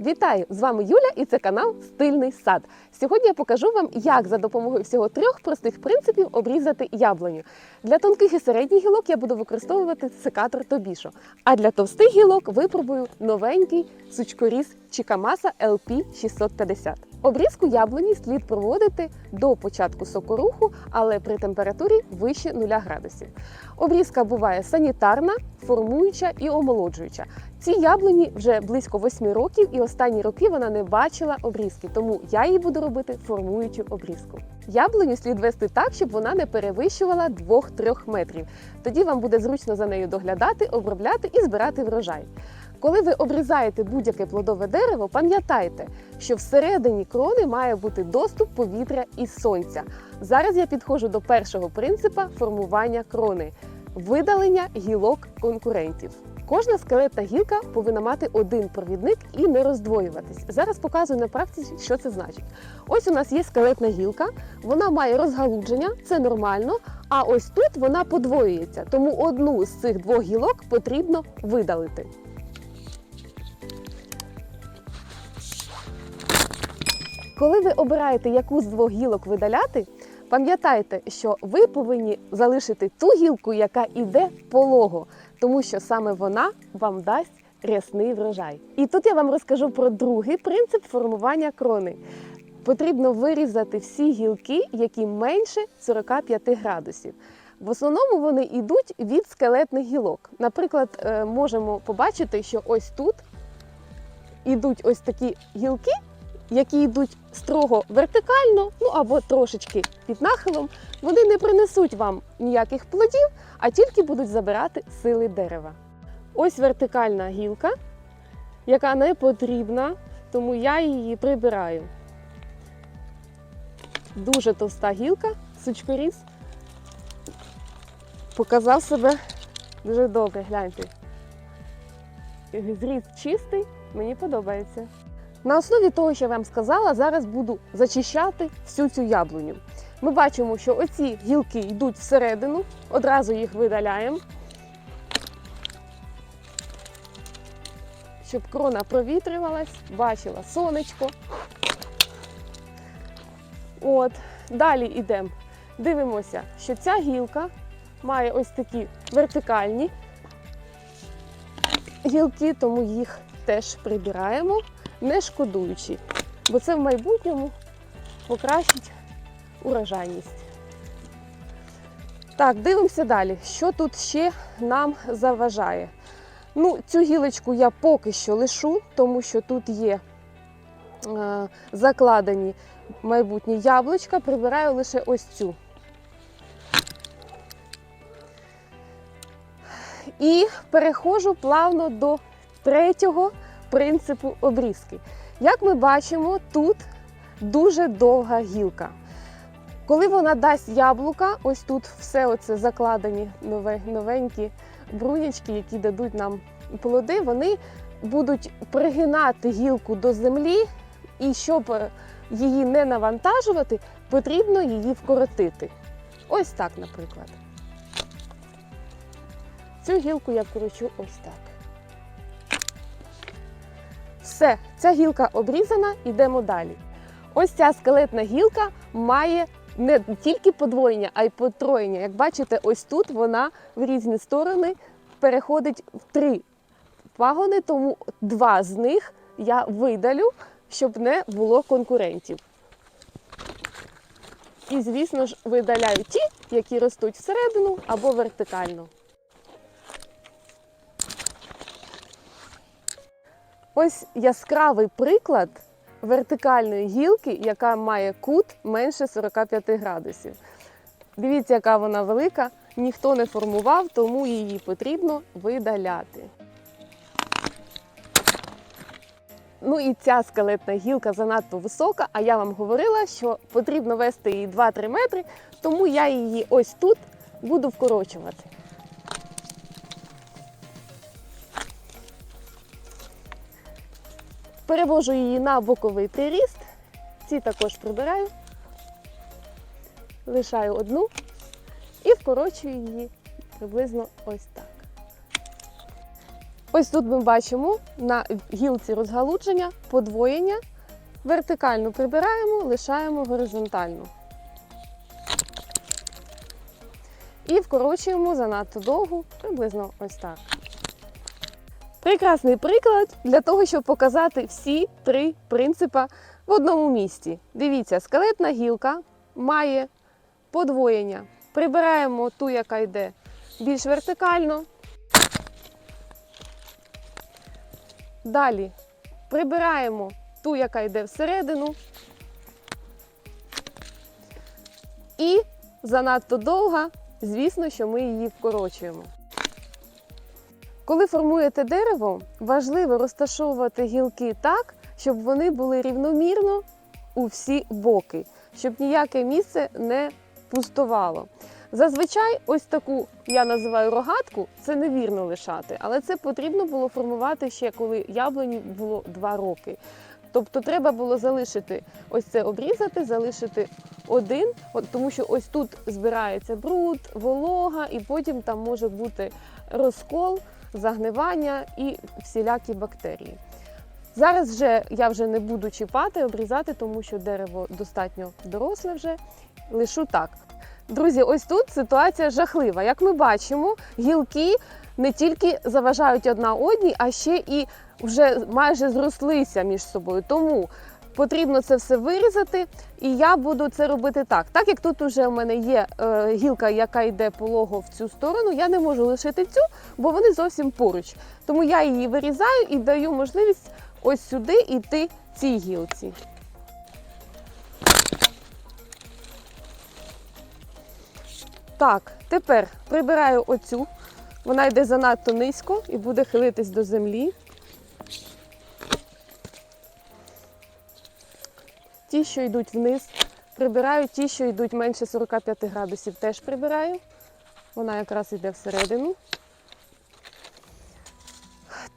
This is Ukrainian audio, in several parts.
Вітаю! З вами Юля і це канал Стильний сад. Сьогодні я покажу вам, як за допомогою всього трьох простих принципів обрізати яблуню. Для тонких і середніх гілок я буду використовувати секатор Тобішо. А для товстих гілок випробую новенький сучкоріз Чікамаса LP 650. Обрізку яблуні слід проводити до початку сокоруху, але при температурі вище 0 градусів. Обрізка буває санітарна, формуюча і омолоджуюча. Цій яблуні вже близько 8 років, і останні роки вона не бачила обрізки, тому я їй буду робити формуючу обрізку. Яблуню слід вести так, щоб вона не перевищувала 2-3 метрів. Тоді вам буде зручно за нею доглядати, обробляти і збирати врожай. Коли ви обрізаєте будь-яке плодове дерево, пам'ятайте, що всередині крони має бути доступ повітря і сонця. Зараз я підходжу до першого принципа формування крони видалення гілок конкурентів. Кожна скелетна гілка повинна мати один провідник і не роздвоюватись. Зараз показую на практиці, що це значить. Ось у нас є скелетна гілка, вона має розгалудження, це нормально. А ось тут вона подвоюється, тому одну з цих двох гілок потрібно видалити. Коли ви обираєте, яку з двох гілок видаляти, пам'ятайте, що ви повинні залишити ту гілку, яка йде полого, тому що саме вона вам дасть рясний врожай. І тут я вам розкажу про другий принцип формування крони. Потрібно вирізати всі гілки, які менше 45 градусів. В основному вони йдуть від скелетних гілок. Наприклад, е, можемо побачити, що ось тут йдуть ось такі гілки, які йдуть строго вертикально, ну або трошечки під нахилом, вони не принесуть вам ніяких плодів, а тільки будуть забирати сили дерева. Ось вертикальна гілка, яка не потрібна, тому я її прибираю. Дуже товста гілка, сучкоріз. Показав себе дуже добре, гляньте. Зріз чистий, мені подобається. На основі того, що я вам сказала, зараз буду зачищати всю цю яблуню. Ми бачимо, що оці гілки йдуть всередину, одразу їх видаляємо, щоб крона провітрювалась, бачила сонечко. От, далі йдемо. Дивимося, що ця гілка має ось такі вертикальні гілки, тому їх теж прибираємо не шкодуючи, бо це в майбутньому покращить урожайність. Так, дивимося далі, що тут ще нам заважає. Ну, Цю гілочку я поки що лишу, тому що тут є е, закладені майбутні яблучка, прибираю лише ось цю. І переходжу плавно до третього принципу обрізки. Як ми бачимо, тут дуже довга гілка. Коли вона дасть яблука, ось тут все оце закладені нове, новенькі брунячки, які дадуть нам плоди, вони будуть пригинати гілку до землі, і щоб її не навантажувати, потрібно її вкоротити. Ось так, наприклад. Цю гілку я вкорочу ось так. Все, ця гілка обрізана, йдемо далі. Ось ця скелетна гілка має не тільки подвоєння, а й потроєння. Як бачите, ось тут вона в різні сторони переходить в три пагони, тому два з них я видалю, щоб не було конкурентів. І, звісно ж, видаляю ті, які ростуть всередину або вертикально. Ось яскравий приклад вертикальної гілки, яка має кут менше 45 градусів. Дивіться, яка вона велика, ніхто не формував, тому її потрібно видаляти. Ну і ця скелетна гілка занадто висока, а я вам говорила, що потрібно вести її 2-3 метри, тому я її ось тут буду вкорочувати. Перевожу її на боковий приріст. Ці також прибираю, лишаю одну і вкорочую її приблизно ось так. Ось тут ми бачимо на гілці розгалудження, подвоєння. Вертикально прибираємо, лишаємо горизонтально. І вкорочуємо занадто довго, приблизно ось так. Прекрасний приклад для того, щоб показати всі три принципи в одному місці. Дивіться, скелетна гілка має подвоєння. Прибираємо ту, яка йде більш вертикально. Далі прибираємо ту, яка йде всередину. І занадто довга, звісно, що ми її вкорочуємо. Коли формуєте дерево, важливо розташовувати гілки так, щоб вони були рівномірно у всі боки, щоб ніяке місце не пустувало. Зазвичай, ось таку я називаю рогатку, це невірно лишати, але це потрібно було формувати ще коли яблуні було 2 роки. Тобто треба було залишити ось це обрізати, залишити один, тому що ось тут збирається бруд, волога, і потім там може бути розкол, загнивання і всілякі бактерії. Зараз вже я вже не буду чіпати, обрізати, тому що дерево достатньо доросле вже. Лишу так. Друзі, ось тут ситуація жахлива. Як ми бачимо, гілки не тільки заважають одна одній, а ще і вже майже зрослися між собою. Тому потрібно це все вирізати, і я буду це робити так. Так як тут вже в мене є е, гілка, яка йде полого в цю сторону, я не можу лишити цю, бо вони зовсім поруч. Тому я її вирізаю і даю можливість ось сюди йти цій гілці. Так, тепер прибираю оцю. Вона йде занадто низько і буде хилитись до землі. Ті, що йдуть вниз, прибираю, ті, що йдуть менше 45 градусів, теж прибираю. Вона якраз йде всередину.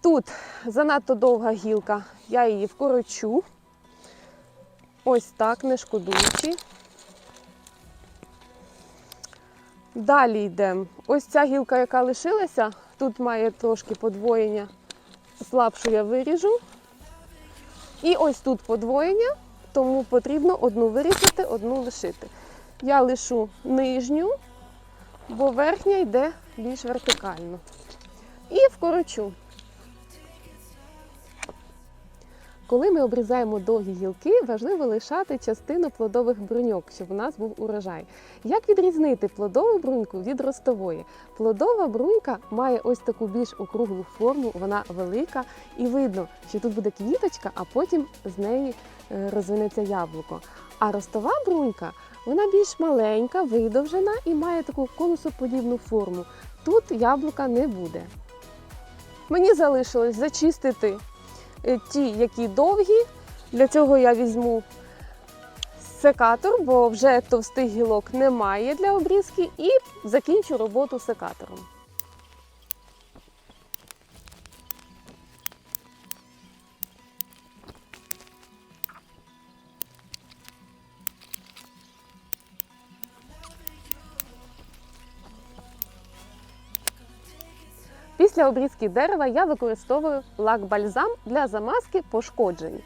Тут занадто довга гілка, я її вкорочу. Ось так, не шкодуючи. Далі йдемо. Ось ця гілка, яка лишилася, тут має трошки подвоєння. Слабшу я виріжу. І ось тут подвоєння, тому потрібно одну вирізати, одну лишити. Я лишу нижню, бо верхня йде більш вертикально. І вкорочу. Коли ми обрізаємо довгі гілки, важливо лишати частину плодових бруньок, щоб у нас був урожай. Як відрізнити плодову бруньку від ростової? Плодова брунька має ось таку більш округлу форму, вона велика, і видно, що тут буде квіточка, а потім з неї е, розвинеться яблуко. А ростова брунька вона більш маленька, видовжена і має таку конусоподібну форму. Тут яблука не буде. Мені залишилось зачистити ті, які довгі. Для цього я візьму секатор, бо вже товстих гілок немає для обрізки, і закінчу роботу секатором. Після обрізки дерева я використовую лак-бальзам для замазки пошкоджень.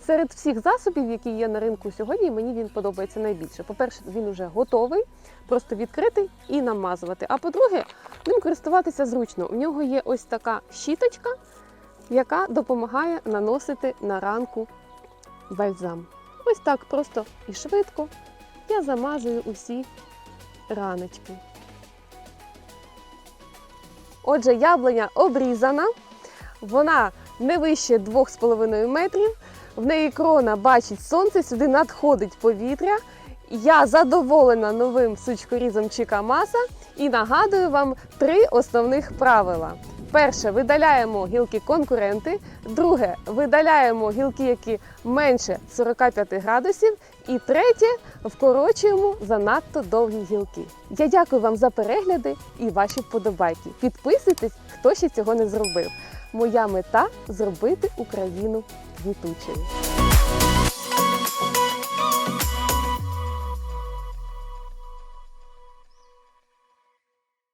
Серед всіх засобів, які є на ринку сьогодні, мені він подобається найбільше. По-перше, він вже готовий, просто відкрити і намазувати. А по-друге, ним користуватися зручно. У нього є ось така щіточка, яка допомагає наносити на ранку бальзам. Ось так просто і швидко я замазую усі раночки. Отже, яблуня обрізана, вона не вище 2,5 метрів. В неї крона бачить сонце, сюди надходить повітря. Я задоволена новим сучкорізом Чікамаса і нагадую вам три основних правила. Перше, видаляємо гілки конкуренти. Друге, видаляємо гілки, які менше 45 градусів. І третє, вкорочуємо занадто довгі гілки. Я дякую вам за перегляди і ваші вподобайки. Підписуйтесь, хто ще цього не зробив. Моя мета зробити Україну квітучою.